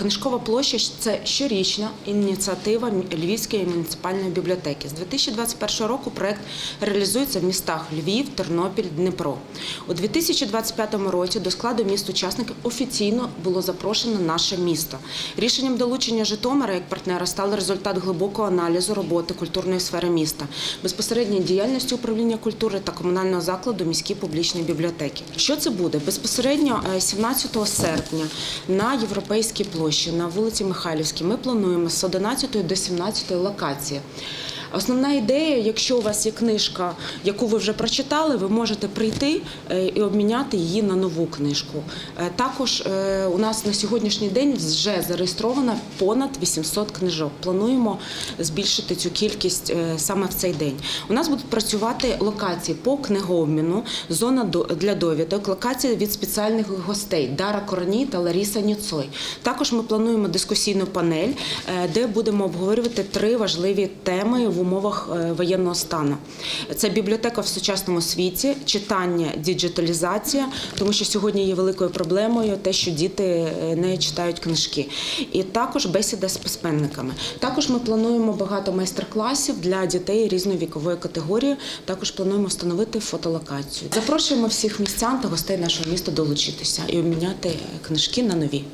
Книжкова площа це щорічна ініціатива Львівської муніципальної бібліотеки. З 2021 року проект реалізується в містах Львів, Тернопіль, Дніпро. У 2025 році до складу міст учасників офіційно було запрошено наше місто. Рішенням долучення Житомира як партнера став результат глибокого аналізу роботи культурної сфери міста, безпосередньої діяльності управління культури та комунального закладу міські публічні бібліотеки. Що це буде? Безпосередньо е, 17 серпня на європейській площі на вулиці Михайлівській ми плануємо з 11 до 17 локації. Основна ідея, якщо у вас є книжка, яку ви вже прочитали, ви можете прийти е, і обміняти її на нову книжку. Е, Також е, у нас на сьогоднішній день вже зареєстровано понад 800 книжок. Плануємо збільшити цю кількість саме в цей день. У нас будуть працювати локації по книгообміну, зона для довідок, локації від спеціальних гостей Дара Корній та Ларіса Ніцой. Також ми плануємо дискусійну панель, де будемо обговорювати три важливі теми в умовах е, воєнного стану. Це бібліотека в сучасному світі, читання, діджиталізація, тому що сьогодні є великою проблемою те, що діти е, не читають книжки. І також бесіда з письменниками. Також ми плануємо багато майстер-класів для дітей різної вікової категорії. Також плануємо встановити фотолокацію. Запрошуємо всіх містян та гостей нашого міста долучитися і обміняти книжки на нові.